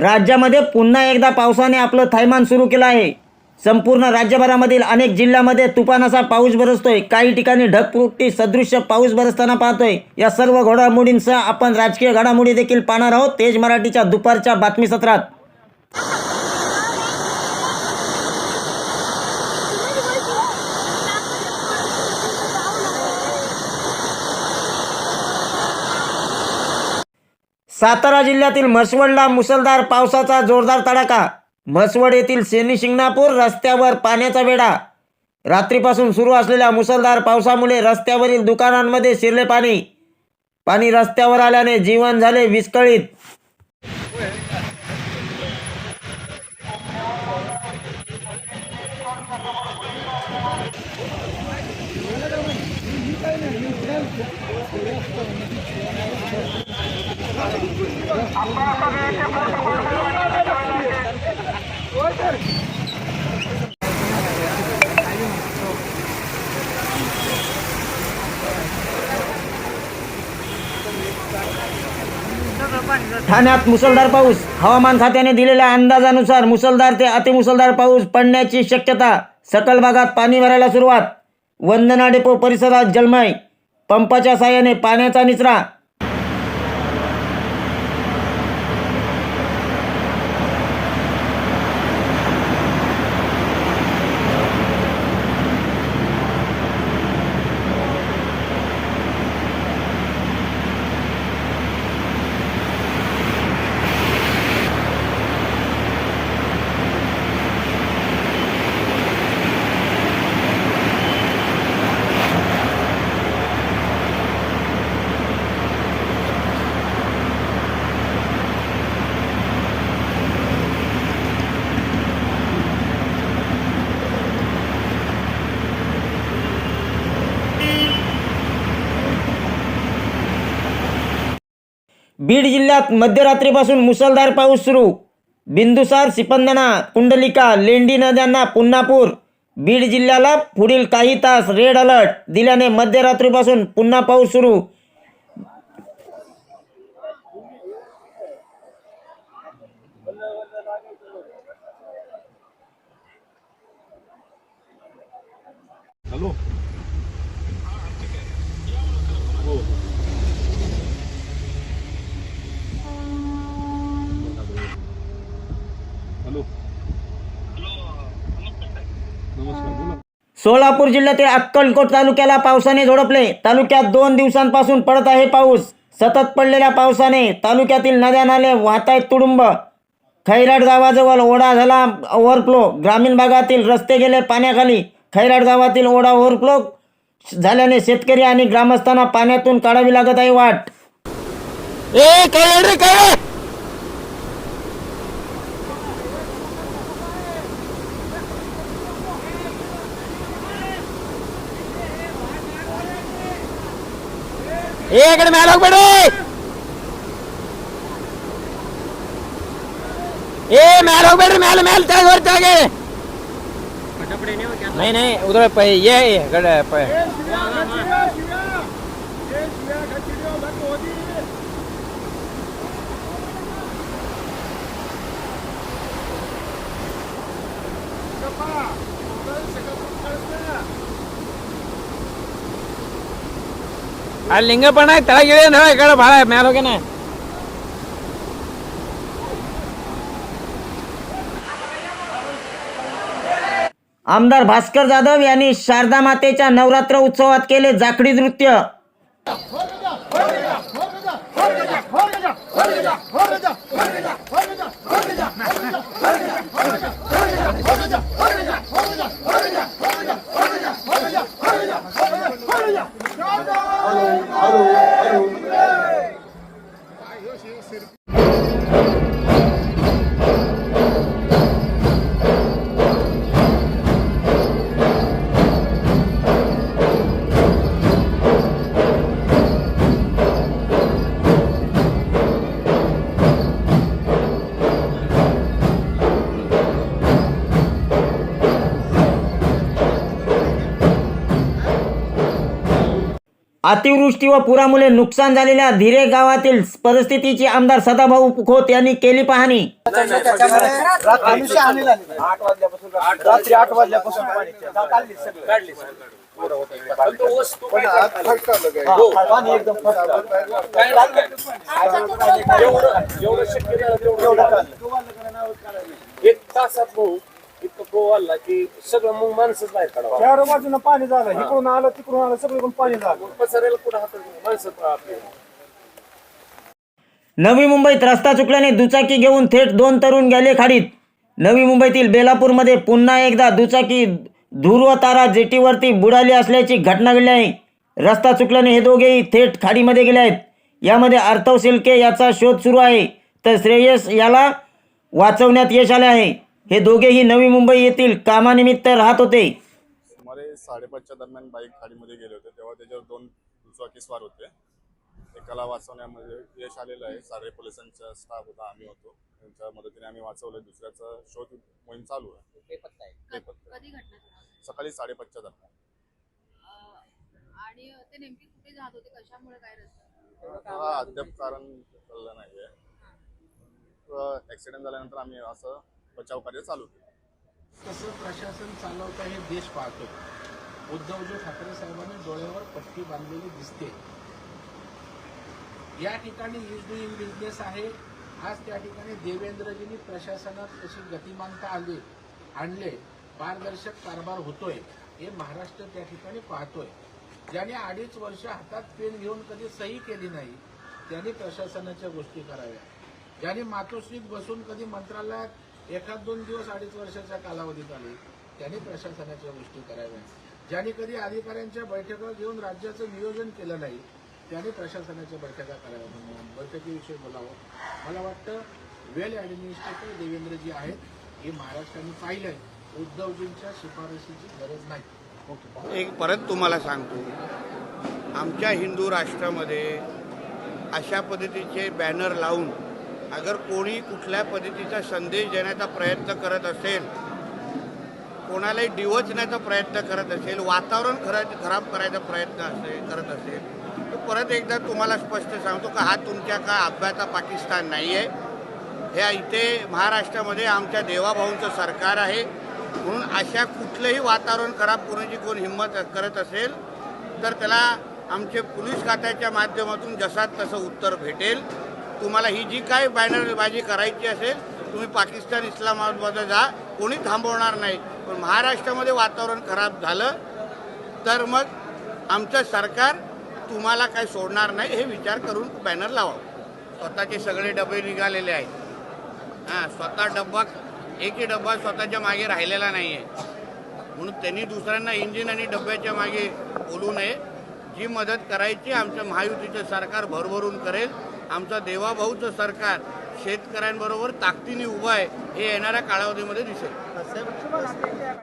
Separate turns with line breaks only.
राज्यामध्ये पुन्हा एकदा पावसाने आपलं थैमान सुरू केलं आहे. संपूर्ण राज्यभरामधील अनेक जिल्ह्यामध्ये तुफानाचा पाऊस बरसतोय. काही ठिकाणी ढगफुटी सदृश्य पाऊस बरसताना पाहतोय. या सर्व घडामोडींसह आपण राजकीय घडामोडी देखील पाहणार आहोत. तेज मराठीच्या दुपारच्या बातमी सातारा जिल्ह्यातील म्हसवडला मुसळधार पावसाचा जोरदार तडाखा. म्हसवड येथील सेनी शिंगणापूर रस्त्यावर पाण्याचा वेढा. रात्रीपासून सुरू असलेल्या मुसळधार पावसामुळे रस्त्यावरील दुकानांमध्ये शिरले पाणी. पाणी रस्त्यावर आल्याने जीवन झाले विस्कळीत. ठाण्यात मुसळधार पाऊस. हवामान खात्याने दिलेल्या अंदाजानुसार मुसळधार ते अतिमुसळधार पाऊस पडण्याची शक्यता. सकल भागात पाणी भरायला सुरुवात. वंदना डेपो परिसरात जलमय. पंपाच्या साहाय्याने पाण्याचा निचरा. बीड जिल्ह्यात मध्यरात्रीपासून मुसळधार पाऊस सुरू. बिंदुसार सिपंदना कुंडलिका लेंडी नद्यांना पुन्हा पूर बीड जिल्ह्याला पुढील काही तास रेड अलर्ट दिल्याने मध्यरात्रीपासून पुन्हा पाऊस सुरू
हॅलो हो हॅलो. नमस्कार बोला.
सोलापूर जिल्ह्यातील अक्कलकोट तालुक्याला पावसाने झोडपले. तालुक्यात दोन दिवसांपासून पडत आहे पाऊस. सतत पडलेल्या पावसाने तालुक्यातील नद्या नाले वाहत आहेत तुडुंब. खैराट गावाजवळ ओढा झाला ओव्हरफ्लो. ग्रामीण भागातील रस्ते गेले पाण्याखाली. खैराट गावातील ओढा ओव्हरफ्लो झाल्याने शेतकरी आणि ग्रामस्थांना पाण्यातून काढावी लागत आहे वाट. ए काय रे काय ఏ ఇక్కడ మేల ఒకబడి ఏ మేల ఒకబడి మేల మేల తాగి వర్తి తాగి नहीं नहीं उधर ये गड़े पे Come on. ಅಲ್ಲಿ गेले ತೆಳಗಿಳಿ इकडे ಹೇಳ आहे मॅलो की नाही आमदार भास्कर जाधव यांनी शारदा मातेच्या नवरात्र उत्सवात केले जाकडी नृत्य. ဟေးရဟေးရဟေးရဟေးရဟေးရဟေးရဟေးရ अतिवृष्टी व पुरामुळे नुकसान झालेल्या धीरे गावातील परिस्थितीची आमदार सदाभाऊ खोत यांनी केली पाहणी
रात्री आठ वाजल्यापासून पाणी एकदम
एवढं शक्य झालं तेवढं एक तासात भाऊ इतकं फ्लो आला की सगळं मग माणसंच नाही काढावं
चार बाजूनं पाणी झालं इकडून आलं तिकडून आलं सगळीकडून पाणी झालं.
पसरायला कुठं हातात माणसं आपले.
नवी मुंबईत रस्ता चुकल्याने दुचाकी घेऊन थेट दोन तरुण गेले खाडीत. नवी मुंबईतील बेलापूरमध्ये पुन्हा एकदा दुचाकी ध्रुव तारा जेटीवरती बुडाली असल्याची घटना घडली आहे. रस्ता चुकल्याने हे दोघेही थेट खाडीमध्ये गेले आहेत. यामध्ये अर्थव सिल्के याचा शोध सुरू आहे तर श्रेयस याला वाचवण्यात यश आले आहे. हे दोघेही नवी मुंबई येथील कामानिमित्त राहत होते.
सुमारे साडेपाचच्या दरम्यान बाईक खाडीमध्ये गेले होते. तेव्हा त्याच्यावर दोन दुचाकी स्वार होते. एकाला वाचवण्यामध्ये यश आलेलं आहे. सारे पोलिसांचा स्टाफ होता. आम्ही होतो. त्यांच्या मदतीने आम्ही वाचवलं दुसऱ्याचा शोध मोहीम चालू आहे. बेपत्ता आहे.
कधी घटना घडली?
सकाळी साडेपाचच्या दरम्यान.
अं, आणि ते नेमके कुठे जात होते? कशामुळे काय रस्ता?
हा अद्याप कारण कळलं नाही आहे ॲक्सिडेंट झाल्यानंतर आम्ही असं बचाव कार्य चालू केलं
कसं प्रशासन चालवतं हे देश पाहतो. उद्धवजी ठाकरे साहेबांनी डोळ्यावर पट्टी बांधलेली दिसते. या ठिकाणी इज डुईंग बिझनेस आहे. आज त्या ठिकाणी देवेंद्रजींनी प्रशासनात कशी गतिमानता आली आणले. पारदर्शक कारभार होतोय. हे महाराष्ट्र त्या ठिकाणी पाहतोय. ज्याने अडीच वर्ष हातात पेन घेऊन कधी सही केली नाही त्यांनी प्रशासनाच्या गोष्टी कराव्या. ज्यांनी मातोश्रीत बसून कधी मंत्रालयात एखाद दोन दिवस अडीच वर्षाच्या कालावधीत आले त्यांनी प्रशासनाच्या गोष्टी कराव्या. ज्यांनी कधी अधिकाऱ्यांच्या बैठका घेऊन राज्याचं नियोजन केलं नाही त्यांनी प्रशासनाच्या बैठका कराव्या म्हणून बैठकीविषयी बोलावं. मला वाटतं वेल ॲडमिनिस्ट्रेटर देवेंद्रजी आहेत हे महाराष्ट्राने पाहिलंय. उद्धवजींच्या शिफारसीची गरज नाही.
एक परत तुम्हाला सांगतो. आमच्या हिंदू राष्ट्रामध्ये अशा पद्धतीचे बॅनर लावून अगर कोणी कुठल्या पद्धतीचा संदेश देण्याचा प्रयत्न करत असेल कोणालाही डिवचण्याचा प्रयत्न करत असेल वातावरण खरा खराब करायचा प्रयत्न असेल करत असेल तर परत एकदा तुम्हाला स्पष्ट सांगतो का हा तुमच्या का अभ्याचा पाकिस्तान नाही आहे ह्या इथे महाराष्ट्रामध्ये आमच्या देवाभाऊंचं सरकार आहे. म्हणून अशा कुठलंही वातावरण खराब करण्याची कोण हिंमत करत असेल तर त्याला आमचे पोलीस खात्याच्या माध्यमातून जसा तसं उत्तर भेटेल. तुम्हाला ही जी काय बॅनरबाजी करायची असेल तुम्ही पाकिस्तान इस्लामाबादमध्ये जा. कोणी थांबवणार नाही. पण महाराष्ट्रामध्ये वातावरण खराब झालं तर मग आमचं सरकार तुम्हाला काय सोडणार नाही हे विचार करून बॅनर लावा स्वतःचे सगळे डबे निघालेले आहेत. हां स्वतः डब्बा एकही डब्बा स्वतःच्या मागे राहिलेला नाही आहे म्हणून त्यांनी दुसऱ्यांना इंजिन आणि डब्याच्या मागे बोलू नये. जी मदत करायची आमचं महायुतीचं सरकार भरभरून करेल आमचं देवाभाऊचं सरकार शेतकऱ्यांबरोबर ताकदीने उभं आहे हे येणाऱ्या कालावधीमध्ये दिसेल.